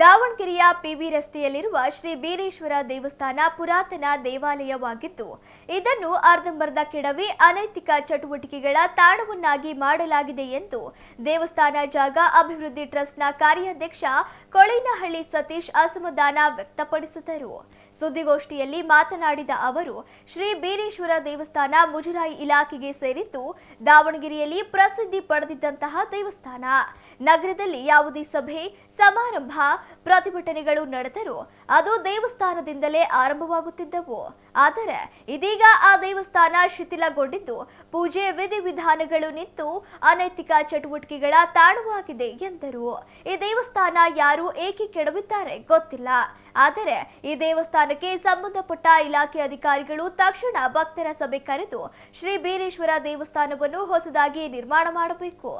ದಾವಣಗೆರೆಯ ಪಿಬಿ ರಸ್ತೆಯಲ್ಲಿರುವ ಶ್ರೀ ಬೀರೇಶ್ವರ ದೇವಸ್ಥಾನ ಪುರಾತನ ದೇವಾಲಯವಾಗಿದ್ದು, ಇದನ್ನು ಅರ್ಧಂಬರ್ಧ ಕೆಡವಿ ಅನೈತಿಕ ಚಟುವಟಿಕೆಗಳ ತಾಣವನ್ನಾಗಿ ಮಾಡಲಾಗಿದೆ ಎಂದು ದೇವಸ್ಥಾನ ಜಾಗ ಅಭಿವೃದ್ಧಿ ಟ್ರಸ್ಟ್ನ ಕಾರ್ಯಾಧ್ಯಕ್ಷ ಕೊಳಿನಹಳ್ಳಿ ಸತೀಶ್ ಅಸಮಾಧಾನ ವ್ಯಕ್ತಪಡಿಸಿದರು. ಸುದ್ದಿಗೋಷ್ಠಿಯಲ್ಲಿ ಮಾತನಾಡಿದ ಅವರು, ಶ್ರೀ ಬೀರೇಶ್ವರ ದೇವಸ್ಥಾನ ಮುಜರಾಯಿ ಇಲಾಖೆಗೆ ಸೇರಿದ್ದು ದಾವಣಗೆರೆಯಲ್ಲಿ ಪ್ರಸಿದ್ಧಿ ಪಡೆದಿದ್ದಂತಹ ದೇವಸ್ಥಾನ. ನಗರದಲ್ಲಿ ಯಾವುದೇ ಸಭೆ, ಸಮಾರಂಭ, ಪ್ರತಿಭಟನೆಗಳು ನಡೆದರೂ ಅದು ದೇವಸ್ಥಾನದಿಂದಲೇ ಆರಂಭವಾಗುತ್ತಿದ್ದವು. ಆದರೆ ಇದೀಗ ಆ ದೇವಸ್ಥಾನ ಶಿಥಿಲಗೊಂಡಿದ್ದು ಪೂಜೆ ವಿಧಿವಿಧಾನಗಳು ನಿಂತು ಅನೈತಿಕ ಚಟುವಟಿಕೆಗಳ ತಾಣವಾಗಿದೆ ಎಂದರು. ಈ ದೇವಸ್ಥಾನ ಯಾರು ಏಕೆ ಕೆಡವಿದ್ದಾರೆ ಗೊತ್ತಿಲ್ಲ. ಆದರೆ ಈ ದೇವಸ್ಥಾನಕ್ಕೆ ಸಂಬಂಧಪಟ್ಟ ಇಲಾಖೆ ಅಧಿಕಾರಿಗಳು ತಕ್ಷಣ ಭಕ್ತರ ಸಭೆ ಕರೆದು ಶ್ರೀ ಬೀರೇಶ್ವರ ದೇವಸ್ಥಾನವನ್ನು ಹೊಸದಾಗಿ ನಿರ್ಮಾಣ ಮಾಡಬೇಕು.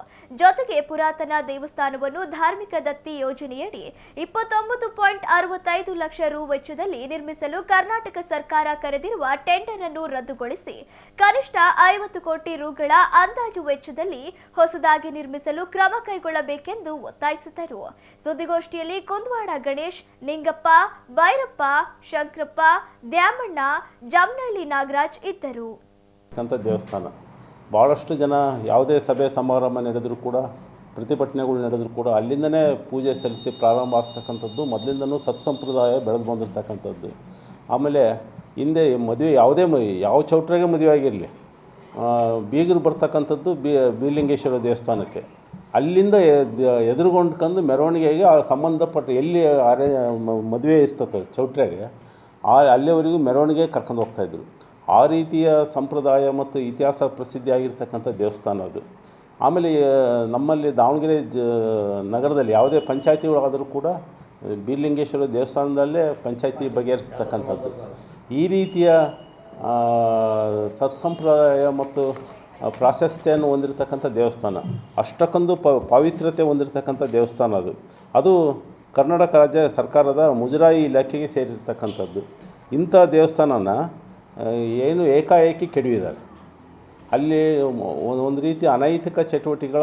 ಜೊತೆಗೆ ಪುರಾತನ ದೇವಸ್ಥಾನವನ್ನು ಧಾರ್ಮಿಕ ದತ್ತಿ ಯೋಜನೆಯಡಿ ಇಪ್ಪತ್ತೊಂಬತ್ತು ಪಾಯಿಂಟ್ ಅರವತ್ತೈದು ಲಕ್ಷ ರು ವೆಚ್ಚದಲ್ಲಿ ನಿರ್ಮಿಸಲು ಕರ್ನಾಟಕ ಸರ್ಕಾರ ಕರೆದಿರುವ ಟೆಂಡರ್ ಅನ್ನು ರದ್ದುಗೊಳಿಸಿ ಕನಿಷ್ಠ ಐವತ್ತು ಕೋಟಿ ರುಗಳ ಅಂದಾಜು ವೆಚ್ಚದಲ್ಲಿ ಹೊಸದಾಗಿ ನಿರ್ಮಿಸಲು ಕ್ರಮ ಕೈಗೊಳ್ಳಬೇಕೆಂದು ಒತ್ತಾಯಿಸಿದರು. ಸುದ್ದಿಗೋಷ್ಠಿಯಲ್ಲಿ ಕುಂದವಾಡ ಗಣೇಶ್, ನಿಂಗಪ್ಪ ಭೈರಪ್ಪ, ಶಂಕರಪ್ಪ, ದ್ಯಾಮಣ್ಣ ಜಮನಹಳ್ಳಿ ನಾಗರಾಜ್ ಇದ್ದರು. ಅಂತ ದೇವಸ್ಥಾನ. ಭಾಳಷ್ಟು ಜನ ಯಾವುದೇ ಸಭೆ ಸಮಾರಂಭ ನಡೆದರೂ ಕೂಡ, ಪ್ರತಿಭಟನೆಗಳು ನಡೆದರೂ ಕೂಡ ಅಲ್ಲಿಂದನೇ ಪೂಜೆ ಸಲ್ಲಿಸಿ ಪ್ರಾರಂಭ ಆಗ್ತಕ್ಕಂಥದ್ದು, ಮೊದಲಿಂದನೂ ಸತ್ಸಂಪ್ರದಾಯ ಬೆಳೆದು ಬಂದಿರ್ತಕ್ಕಂಥದ್ದು. ಆಮೇಲೆ ಹಿಂದೆ ಮದುವೆ, ಯಾವುದೇ ಯಾವ ಚೌಟ್ರಾಗೆ ಮದುವೆ ಆಗಿರಲಿ ಬೀಗರು ಬರ್ತಕ್ಕಂಥದ್ದು ಬಿ, ಬೀಲಿಂಗೇಶ್ವರ ದೇವಸ್ಥಾನಕ್ಕೆ. ಅಲ್ಲಿಂದ ಎದ್- ಎದುರುಗೊಂಡ್ಕಂದು ಮೆರವಣಿಗೆಗೆ ಆ ಸಂಬಂಧಪಟ್ಟ ಎಲ್ಲಿ ಅರೆ, ಮದುವೆ ಇರ್ತದೆ ಚೌಟ್ರಿಯಾಗೆ, ಆ ಅಲ್ಲಿವರೆಗೂ ಮೆರವಣಿಗೆ ಕರ್ಕೊಂಡು ಹೋಗ್ತಾಯಿದ್ರು ಆ ರೀತಿಯ ಸಂಪ್ರದಾಯ ಮತ್ತು ಇತಿಹಾಸ ಪ್ರಸಿದ್ಧಿಯಾಗಿರ್ತಕ್ಕಂಥ ದೇವಸ್ಥಾನ ಅದು. ಆಮೇಲೆ ನಮ್ಮಲ್ಲಿ ದಾವಣಗೆರೆ ಜ, ನಗರದಲ್ಲಿ ಯಾವುದೇ ಪಂಚಾಯತಿಗಳಾದರೂ ಕೂಡ ಬೀರ್ಲಿಂಗೇಶ್ವರ ದೇವಸ್ಥಾನದಲ್ಲೇ ಪಂಚಾಯತಿ ಬಗೆಹರಿಸ್ತಕ್ಕಂಥದ್ದು. ಈ ರೀತಿಯ ಸತ್ಸಂಪ್ರದಾಯ ಮತ್ತು ಆ, ಪ್ರಾಶಸ್ತ್ಯವನ್ನು ಹೊಂದಿರತಕ್ಕಂಥ ದೇವಸ್ಥಾನ. ಅಷ್ಟಕ್ಕೊಂದು ಪಾವಿತ್ರ್ಯತೆ ಹೊಂದಿರತಕ್ಕಂಥ ದೇವಸ್ಥಾನ ಅದು. ಅದು ಕರ್ನಾಟಕ ರಾಜ್ಯ ಸರ್ಕಾರದ ಮುಜರಾಯಿ ಇಲಾಖೆಗೆ ಸೇರಿರ್ತಕ್ಕಂಥದ್ದು. ಇಂಥ ದೇವಸ್ಥಾನನ ಏನು ಏಕಾಏಕಿ ಕೆಡವಿದ್ದಾರೆ. ಅಲ್ಲಿ ಒಂದು ರೀತಿ ಅನೈತಿಕ ಚಟುವಟಿಕೆಗಳ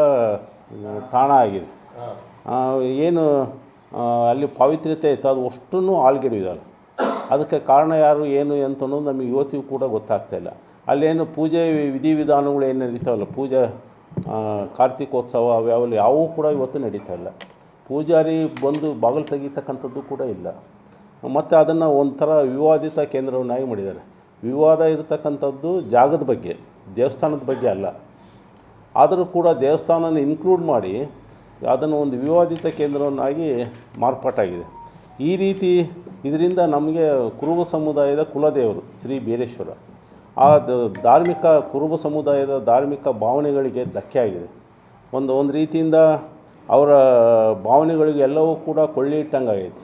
ತಾಣ ಆಗಿದೆ. ಏನು ಅಲ್ಲಿ ಪಾವಿತ್ರ್ಯತೆ ಇತ್ತು ಅದು ಅಷ್ಟು ಆಳ್ಗೆಡಿದ್ದಾರೆ ಅದಕ್ಕೆ ಕಾರಣ ಯಾರು ಏನು ಅಂತ ಅನ್ನೋದು ನಮಗೆ ಇವತ್ತಿಗೂ ಕೂಡ ಗೊತ್ತಾಗ್ತಾ ಇಲ್ಲ. ಅಲ್ಲೇನು ಪೂಜೆ ವಿಧಿವಿಧಾನಗಳು ಏನು ನಡೀತಾವಲ್ಲ? ಪೂಜೆ ಕಾರ್ತಿಕೋತ್ಸವ ಅವ್ಯಾವಲ್ಲಿ ಯಾವೂ ಕೂಡ ಇವತ್ತು ನಡೀತಾ ಇಲ್ಲ. ಪೂಜಾರಿ ಬಂದು ಬಾಗಿಲು ತೆಗೀತಕ್ಕಂಥದ್ದು ಕೂಡ ಇಲ್ಲ. ಮತ್ತು ಅದನ್ನು ಒಂಥರ ವಿವಾದಿತ ಕೇಂದ್ರವನ್ನಾಗಿ ಮಾಡಿದ್ದಾರೆ. ವಿವಾದ ಇರತಕ್ಕಂಥದ್ದು ಜಾಗದ ಬಗ್ಗೆ, ದೇವಸ್ಥಾನದ ಬಗ್ಗೆ ಅಲ್ಲ. ಆದರೂ ಕೂಡ ದೇವಸ್ಥಾನನ ಇನ್ಕ್ಲೂಡ್ ಮಾಡಿ ಅದನ್ನು ಒಂದು ವಿವಾದಿತ ಕೇಂದ್ರವನ್ನಾಗಿ ಮಾರ್ಪಾಟಾಗಿದೆ. ಈ ರೀತಿ ಇದರಿಂದ ನಮಗೆ ಕುರುಬ ಸಮುದಾಯದ ಕುಲದೇವರು, ಶ್ರೀ ಬೀರೇಶ್ವರ ಆ ಧಾರ್ಮಿಕ ಕುರುಬ ಸಮುದಾಯದ ಧಾರ್ಮಿಕ ಭಾವನೆಗಳಿಗೆ ಧಕ್ಕೆ ಆಗಿದೆ. ಒಂದು ಒಂದು ರೀತಿಯಿಂದ ಅವರ ಭಾವನೆಗಳಿಗೆ ಎಲ್ಲವೂ ಕೂಡ ಕೊಳ್ಳಿ ಇಟ್ಟಂಗಾಗೈತಿ.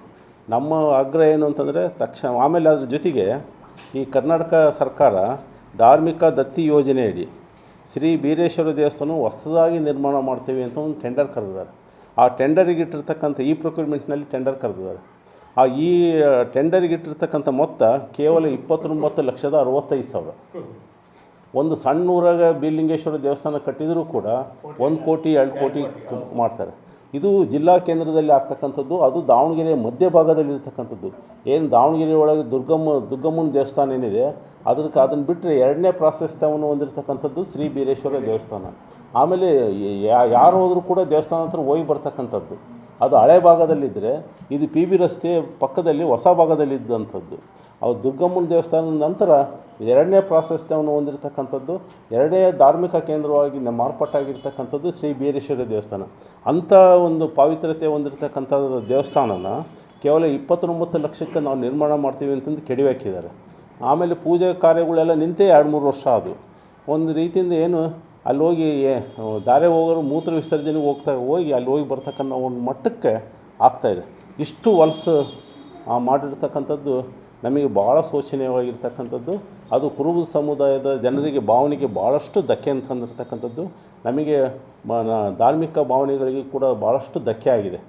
ನಮ್ಮ ಅಗ್ರ ಏನು ಅಂತಂದರೆ, ತಕ್ಷಣ, ಆಮೇಲೆ ಅದ್ರ ಜೊತೆಗೆ ಈ ಕರ್ನಾಟಕ ಸರ್ಕಾರ ಧಾರ್ಮಿಕ ದತ್ತಿ ಯೋಜನೆಯಡಿ ಶ್ರೀ ಬೀರೇಶ್ವರ ದೇವಸ್ಥಾನ ಹೊಸದಾಗಿ ನಿರ್ಮಾಣ ಮಾಡ್ತೀವಿ ಅಂತ ಒಂದು ಟೆಂಡರ್ ಕರೆದಿದ್ದಾರೆ. ಆ ಟೆಂಡರಿಗೆ ಇಟ್ಟಿರ್ತಕ್ಕಂಥ ಈ ಪ್ರೊಕ್ಯೂರ್ಮೆಂಟ್ನಲ್ಲಿ ಟೆಂಡರ್ ಕರೆದಿದ್ದಾರೆ. ಆ ಈ ಟೆಂಡರಿಗೆ ಇಟ್ಟಿರ್ತಕ್ಕಂಥ ಮೊತ್ತ ಕೇವಲ ಇಪ್ಪತ್ತೊಂಬತ್ತು ಲಕ್ಷದ ಅರವತ್ತೈದು ಸಾವಿರ. ಒಂದು ಸಣ್ಣ ಊರಾಗ ಬೀಲಿಂಗೇಶ್ವರ ದೇವಸ್ಥಾನ ಕಟ್ಟಿದರೂ ಕೂಡ ಒಂದು ಕೋಟಿ ಎರಡು ಕೋಟಿ ಮಾಡ್ತಾರೆ. ಇದು ಜಿಲ್ಲಾ ಕೇಂದ್ರದಲ್ಲಿ ಆಗ್ತಕ್ಕಂಥದ್ದು ಅದು ದಾವಣಗೆರೆ ಮಧ್ಯಭಾಗದಲ್ಲಿ ಇರ್ತಕ್ಕಂಥದ್ದು. ಏನು ದಾವಣಗೆರೆ ಒಳಗೆ ದುರ್ಗಮ್ಮ ದುರ್ಗಮ್ಮನ ದೇವಸ್ಥಾನ ಏನಿದೆ ಅದಕ್ಕೆ ಅದನ್ನು ಬಿಟ್ಟರೆ ಎರಡನೇ ಪ್ರಾಶಸ್ತ್ಯವನ್ನು ಹೊಂದಿರತಕ್ಕಂಥದ್ದು ಶ್ರೀ ಬೀರೇಶ್ವರ ದೇವಸ್ಥಾನ. ಆಮೇಲೆ ಯಾ- ಯಾರು ಹೋದರೂ ಕೂಡ ದೇವಸ್ಥಾನ ಹತ್ರ ಹೋಗಿ ಬರ್ತಕ್ಕಂಥದ್ದು. ಅದು ಹಳೆ ಭಾಗದಲ್ಲಿದ್ದರೆ ಇದು ಪಿ ಬಿ ರಸ್ತೆ ಪಕ್ಕದಲ್ಲಿ ಹೊಸ ಭಾಗದಲ್ಲಿದ್ದಂಥದ್ದು. ಅವು ದುರ್ಗಮ್ಮನ ದೇವಸ್ಥಾನದ ನಂತರ ಎರಡನೇ ಪ್ರಾಶಸ್ತ್ಯವನ್ನು ಹೊಂದಿರತಕ್ಕಂಥದ್ದು ಎರಡನೇ ಧಾರ್ಮಿಕ ಕೇಂದ್ರವಾಗಿ ಮಾರ್ಪಾಟಾಗಿರ್ತಕ್ಕಂಥದ್ದು ಶ್ರೀ ಬೀರೇಶ್ವರ ದೇವಸ್ಥಾನ. ಅಂಥ ಒಂದು ಪಾವಿತ್ರ್ಯತೆ ಹೊಂದಿರತಕ್ಕಂಥ ದೇವಸ್ಥಾನನ ಕೇವಲ ಇಪ್ಪತ್ತೊಂಬತ್ತು ಲಕ್ಷಕ್ಕೆ ನಾವು ನಿರ್ಮಾಣ ಮಾಡ್ತೀವಿ ಅಂತಂದು ಕೆಡಿ ಹಾಕಿದ್ದಾರೆ. ಆಮೇಲೆ ಪೂಜೆ ಕಾರ್ಯಗಳೆಲ್ಲ ನಿಂತೇ ಎರಡು ಮೂರು ವರ್ಷ ಅದು ಒಂದು ರೀತಿಯಿಂದ ಏನು ಅಲ್ಲಿ ಹೋಗಿ ಧಾರೆ ಹೋಗೋರು ಮೂತ್ರ ವಿಸರ್ಜನೆಗೆ ಹೋಗ್ತಾ, ಹೋಗಿ ಅಲ್ಲಿ ಹೋಗಿ ಬರ್ತಕ್ಕಂಥ ಒಂದು ಮಟ್ಟಕ್ಕೆ ಆಗ್ತಾಯಿದೆ ಇಷ್ಟು ಹೊಲಸು ಮಾಡಿರ್ತಕ್ಕಂಥದ್ದು ನಮಗೆ ಭಾಳ ಶೋಚನೀಯವಾಗಿರ್ತಕ್ಕಂಥದ್ದು. ಅದು ಕುರುಬ ಸಮುದಾಯದ ಜನರಿಗೆ ಭಾವನೆಗೆ ಭಾಳಷ್ಟು ಧಕ್ಕೆ ಅಂತಂದಿರ್ತಕ್ಕಂಥದ್ದು. ನಮಗೆ ಧಾರ್ಮಿಕ ಭಾವನೆಗಳಿಗೆ ಕೂಡ ಭಾಳಷ್ಟು ಧಕ್ಕೆ ಆಗಿದೆ.